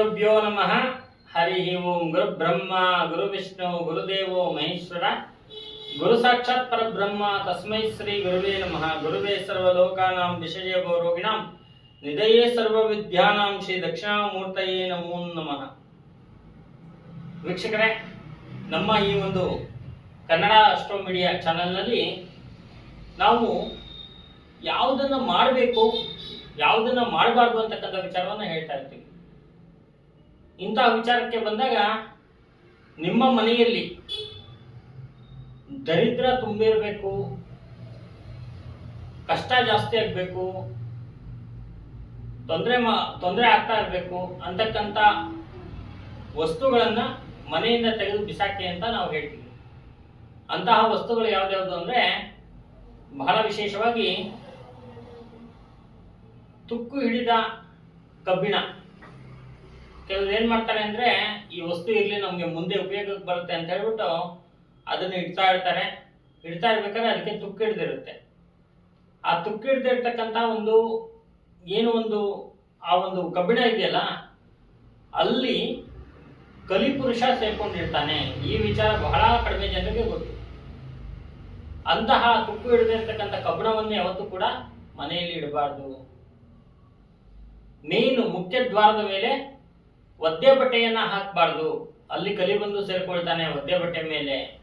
ನಮಃ. ಹರಿ ಓಂ ಗುರು ಬ್ರಹ್ಮ ಗುರು ವಿಷ್ಣು ಗುರುದೇವೋ ಮಹೇಶ್ವರ. ಗುರು ಸಾಕ್ಷಾತ್ ಪರಬ್ರಹ್ಮ, ತಸ್ಮೈ ಶ್ರೀ ಗುರುವೇ ನಮಃ. ಗುರುವೇ ಸರ್ವಲೋಕಾನಾಂ ವಿಷಯ ರೋಗಿಣಾಂ ನಿಧಯೇ ಸರ್ವ ವಿದ್ಯಾನಾಂ ಶ್ರೀ ದಕ್ಷಿಣಾಮೂರ್ತಯೇ ನಮೋ ನಮಃ. ವೀಕ್ಷಕರೇ, ನಮ್ಮ ಈ ಒಂದು ಕನ್ನಡ ಅಷ್ಟೋ ಮೀಡಿಯಾ ಚಾನೆಲ್ನಲ್ಲಿ ನಾವು ಯಾವುದನ್ನು ಮಾಡಬೇಕು, ಯಾವುದನ್ನು ಮಾಡಬಾರ್ದು ಅಂತಕ್ಕಂಥ ವಿಚಾರವನ್ನು ಹೇಳ್ತಾ ಇರ್ತೀವಿ. ಇಂತಹ ವಿಚಾರಕ್ಕೆ ಬಂದಾಗ ನಿಮ್ಮ ಮನೆಯಲ್ಲಿ ದರಿದ್ರ ತುಂಬಿರಬೇಕು, ಕಷ್ಟ ಜಾಸ್ತಿ ಆಗಬೇಕು, ತೊಂದರೆ ಮಾ, ತೊಂದರೆ ಆಗ್ತಾ ಇರಬೇಕು ಅಂತಕ್ಕಂಥ ವಸ್ತುಗಳನ್ನು ಮನೆಯಿಂದ ತೆಗೆದು ಬಿಸಾಕಿ ಅಂತ ನಾವು ಹೇಳ್ತೀವಿ. ಅಂತಹ ವಸ್ತುಗಳು ಯಾವ್ದ್ಯಾವುದು ಅಂದರೆ ಬಹಳ ವಿಶೇಷವಾಗಿ ತುಕ್ಕು ಹಿಡಿದ ಕಬ್ಬಿಣ. ಕೆಲವ್ರು ಏನ್ ಮಾಡ್ತಾರೆ ಅಂದ್ರೆ, ಈ ವಸ್ತು ಇರ್ಲಿ, ನಮ್ಗೆ ಮುಂದೆ ಉಪಯೋಗಕ್ಕೆ ಬರುತ್ತೆ ಅಂತ ಹೇಳ್ಬಿಟ್ಟು ಅದನ್ನ ಇಡ್ತಾ ಇರ್ತಾರೆ. ಇಡ್ತಾ ಇರ್ಬೇಕಾದ್ರೆ ಅದಕ್ಕೆ ತುಕ್ಕು ಹಿಡ್ದಿರುತ್ತೆ. ಆ ತುಕ್ಕು ಹಿಡ್ದಿರ್ತಕ್ಕಂತ ಒಂದು, ಏನು ಒಂದು, ಆ ಒಂದು ಕಬ್ಬಿಣ ಇದೆಯಲ್ಲ, ಅಲ್ಲಿ ಕಲಿಪುರುಷ ಸೇರ್ಕೊಂಡಿರ್ತಾನೆ. ಈ ವಿಚಾರ ಬಹಳ ಕಡಿಮೆ ಜನರಿಗೆ ಗೊತ್ತು. ಅಂತಹ ತುಕ್ಕು ಹಿಡಿದಿರ್ತಕ್ಕಂಥ ಕಬ್ಬಿಣವನ್ನು ಯಾವತ್ತೂ ಕೂಡ ಮನೆಯಲ್ಲಿ ಇಡಬಾರ್ದು. ಮೇನು ಮುಖ್ಯ ದ್ವಾರದ ಮೇಲೆ ಒದ್ದೆ ಬಟ್ಟೆಯನ್ನ ಹಾಕಬಾರ್ದು. ಅಲ್ಲಿ ಕಲಿ ಬಂದು ಸೇರ್ಕೊಳ್ತಾನೆ ಒದ್ದೆ ಬಟ್ಟೆ ಮೇಲೆ.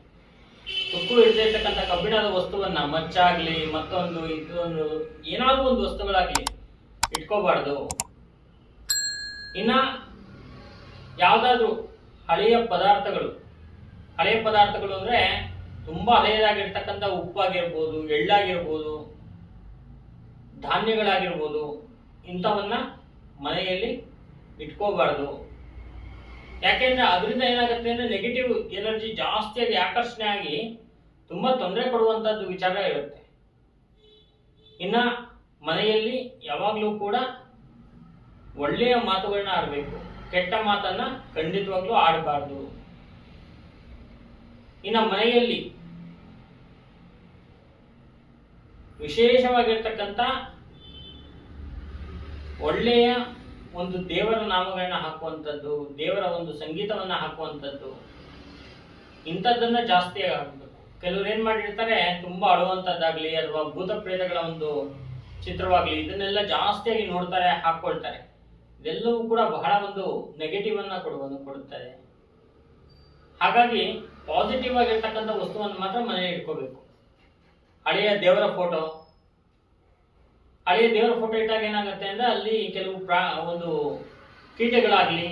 ತುಕ್ಕು ಹಿಡಿದಿರ್ತಕ್ಕಂಥ ಕಬ್ಬಿಣದ ವಸ್ತುವನ್ನ ಮಚ್ಚಾಗ್ಲಿ, ಮತ್ತೊಂದು ಇದೊಂದು ಏನಾದ್ರೂ ಒಂದು ವಸ್ತುಗಳಾಗ್ಲಿ ಇಟ್ಕೋಬಾರ್ದು. ಇನ್ನ ಯಾವ್ದಾದ್ರು ಹಳೆಯ ಪದಾರ್ಥಗಳು. ಹಳೆಯ ಪದಾರ್ಥಗಳು ಅಂದ್ರೆ ತುಂಬಾ ಹಳೆಯದಾಗಿರ್ತಕ್ಕಂಥ ಉಪ್ಪಾಗಿರ್ಬೋದು, ಎಳ್ಳಾಗಿರ್ಬೋದು, ಧಾನ್ಯಗಳಾಗಿರ್ಬೋದು, ಇಂಥವನ್ನ ಮನೆಯಲ್ಲಿ ಇಟ್ಕೋಬಾರ್ದು. ಯಾಕೆಂದ್ರೆ ಅದರಿಂದ ಏನಾಗುತ್ತೆ ಅಂದ್ರೆ ನೆಗೆಟಿವ್ ಎನರ್ಜಿ ಜಾಸ್ತಿಯಾಗಿ ಆಕರ್ಷಣೆ ಆಗಿ ತುಂಬಾ ತೊಂದರೆ ಕೊಡುವಂತದ್ದು ವಿಚಾರ ಇರುತ್ತೆ. ಇನ್ನ ಮನೆಯಲ್ಲಿ ಯಾವಾಗಲೂ ಕೂಡ ಒಳ್ಳೆಯ ಮಾತುಗಳನ್ನ ಆಡಬೇಕು, ಕೆಟ್ಟ ಮಾತನ್ನ ಖಂಡಿತವಾಗ್ಲೂ ಆಡಬಾರ್ದು. ಇನ್ನ ಮನೆಯಲ್ಲಿ ವಿಶೇಷವಾಗಿರ್ತಕ್ಕಂಥ ಒಳ್ಳೆಯ ಒಂದು ದೇವರ ನಾಮಗಳನ್ನ ಹಾಕುವಂಥದ್ದು, ದೇವರ ಒಂದು ಸಂಗೀತವನ್ನ ಹಾಕುವಂಥದ್ದು, ಇಂಥದ್ದನ್ನ ಜಾಸ್ತಿ ಆಗಬೇಕು ಕೆಲವ್ರು ಏನ್ ಮಾಡಿರ್ತಾರೆ, ತುಂಬಾ ಅಳುವಂಥದ್ದಾಗ್ಲಿ ಅಥವಾ ಭೂತ ಪ್ರೇತಗಳ ಒಂದು ಚಿತ್ರವಾಗ್ಲಿ, ಇದನ್ನೆಲ್ಲ ಜಾಸ್ತಿಯಾಗಿ ನೋಡ್ತಾರೆ, ಹಾಕೊಳ್ತಾರೆ. ಇದೆಲ್ಲವೂ ಕೂಡ ಬಹಳ ಒಂದು ನೆಗೆಟಿವ್ ಅನ್ನ ಕೊಡುವನ್ನು ಕೊಡುತ್ತದೆ. ಹಾಗಾಗಿ ಪಾಸಿಟಿವ್ ಆಗಿರ್ತಕ್ಕಂಥ ವಸ್ತುವನ್ನು ಮಾತ್ರ ಮನೆಯಲ್ಲಿ ಇಟ್ಕೋಬೇಕು. ಹಳೆಯ ದೇವರ ಫೋಟೋ ಹಳೆಯ ದೇವರ ಫೋಟೋ ಇಟ್ಟಾಗ ಏನಾಗುತ್ತೆ ಅಂದ್ರೆ ಅಲ್ಲಿ ಕೆಲವು ಪ್ರಾ, ಒಂದು ಕೀಟಗಳಾಗ್ಲಿ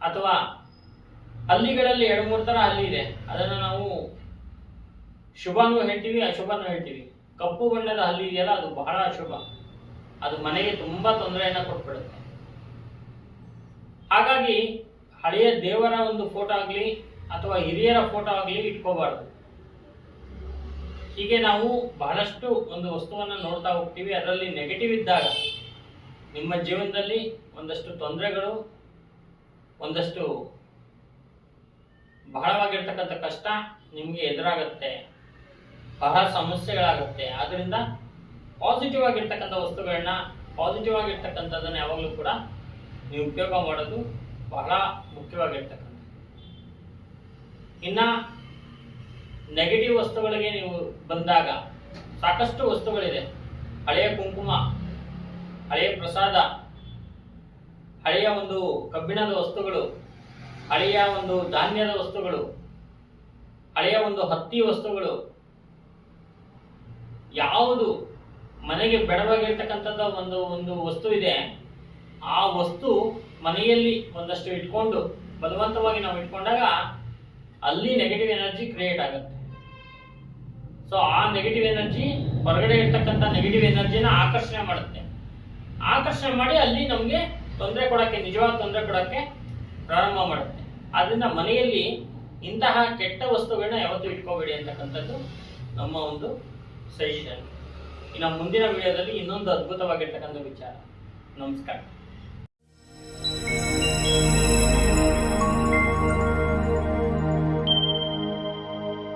ಅಥವಾ ಹಲ್ಲಿಗಳಲ್ಲಿ ಎರಡು, ಮೂರು ತರ ಅಲ್ಲಿ ಇದೆ. ಅದನ್ನ ನಾವು ಶುಭನೂ ಹೇಳ್ತೀವಿ, ಅಶುಭನೂ ಹೇಳ್ತೀವಿ. ಕಪ್ಪು ಬಣ್ಣದ ಹಲ್ಲಿ ಇದೆಯಲ್ಲ, ಅದು ಬಹಳ ಅಶುಭ. ಅದು ಮನೆಗೆ ತುಂಬಾ ತೊಂದರೆಯನ್ನ ಕೊಟ್ಬಿಡುತ್ತೆ. ಹಾಗಾಗಿ ಹಳೆಯ ದೇವರ ಒಂದು ಫೋಟೋ ಆಗಲಿ ಅಥವಾ ಹಿರಿಯರ ಫೋಟೋ ಆಗಲಿ ಇಟ್ಕೋಬಾರ್ದು. ಹೀಗೆ ನಾವು ಬಹಳಷ್ಟು ಒಂದು ವಸ್ತುವನ್ನು ನೋಡ್ತಾ ಹೋಗ್ತೀವಿ. ಅದರಲ್ಲಿ ನೆಗೆಟಿವ್ ಇದ್ದಾಗ ನಿಮ್ಮ ಜೀವನದಲ್ಲಿ ಒಂದಷ್ಟು ತೊಂದರೆಗಳು, ಒಂದಷ್ಟು ಬಹಳವಾಗಿರ್ತಕ್ಕಂಥ ಕಷ್ಟ ನಿಮಗೆ ಎದುರಾಗುತ್ತೆ. ಬಹಳ ಸಮಸ್ಯೆಗಳಾಗುತ್ತೆ. ಆದ್ರಿಂದ ಪಾಸಿಟಿವ್ ಆಗಿರ್ತಕ್ಕಂಥ ವಸ್ತುಗಳನ್ನ ಪಾಸಿಟಿವ್ ಆಗಿರ್ತಕ್ಕಂಥದ್ದನ್ನು ಯಾವಾಗಲೂ ಕೂಡ ನೀವು ಉಪಯೋಗ ಮಾಡೋದು ಬಹಳ ಮುಖ್ಯವಾಗಿರ್ತಕ್ಕಂಥ ಇನ್ನ ನೆಗೆಟಿವ್ ವಸ್ತುಗಳಿಗೆ ನೀವು ಬಂದಾಗ ಸಾಕಷ್ಟು ವಸ್ತುಗಳಿದೆ. ಹಳೆಯ ಕುಂಕುಮ, ಹಳೆಯ ಪ್ರಸಾದ, ಹಳೆಯ ಒಂದು ಕಬ್ಬಿಣದ ವಸ್ತುಗಳು, ಹಳೆಯ ಒಂದು ಧಾನ್ಯದ ವಸ್ತುಗಳು, ಹಳೆಯ ಒಂದು ಹತ್ತಿ ವಸ್ತುಗಳು. ಯಾವುದು ಮನೆಗೆ ಬೆಡವಾಗಿರ್ತಕ್ಕಂಥದ್ದು ಒಂದು ಒಂದು ವಸ್ತು ಇದೆ, ಆ ವಸ್ತು ಮನೆಯಲ್ಲಿ ಒಂದಷ್ಟು ಇಟ್ಕೊಂಡು, ಬಲವಂತವಾಗಿ ನಾವು ಇಟ್ಕೊಂಡಾಗ ಅಲ್ಲಿ ನೆಗೆಟಿವ್ ಎನರ್ಜಿ ಕ್ರಿಯೇಟ್ ಆಗುತ್ತೆ. ಸೊ ಆ ನೆಗೆಟಿವ್ ಎನರ್ಜಿ ಹೊರಗಡೆ ಇರ್ತಕ್ಕಂಥ ನೆಗೆಟಿವ್ ಎನರ್ಜಿನ ಆಕರ್ಷಣೆ ಮಾಡುತ್ತೆ. ಆಕರ್ಷಣೆ ಮಾಡಿ ಅಲ್ಲಿ ನಮಗೆ ತೊಂದರೆ ಕೊಡಕ್ಕೆ, ನಿಜವಾದ ತೊಂದರೆ ಕೊಡಕ್ಕೆ ಪ್ರಾರಂಭ ಮಾಡುತ್ತೆ. ಆದ್ರಿಂದ ಮನೆಯಲ್ಲಿ ಇಂತಹ ಕೆಟ್ಟ ವಸ್ತುಗಳನ್ನ ಯಾವತ್ತೂ ಇಟ್ಕೋಬೇಡಿ ಅಂತಕ್ಕಂಥದ್ದು ನಮ್ಮ ಒಂದು ಸಜೆಷನ್ ಇನ್ನು ಮುಂದಿನ ವಿಡಿಯೋದಲ್ಲಿ ಇನ್ನೊಂದು ಅದ್ಭುತವಾಗಿರ್ತಕ್ಕಂಥ ವಿಚಾರ. ನಮಸ್ಕಾರ.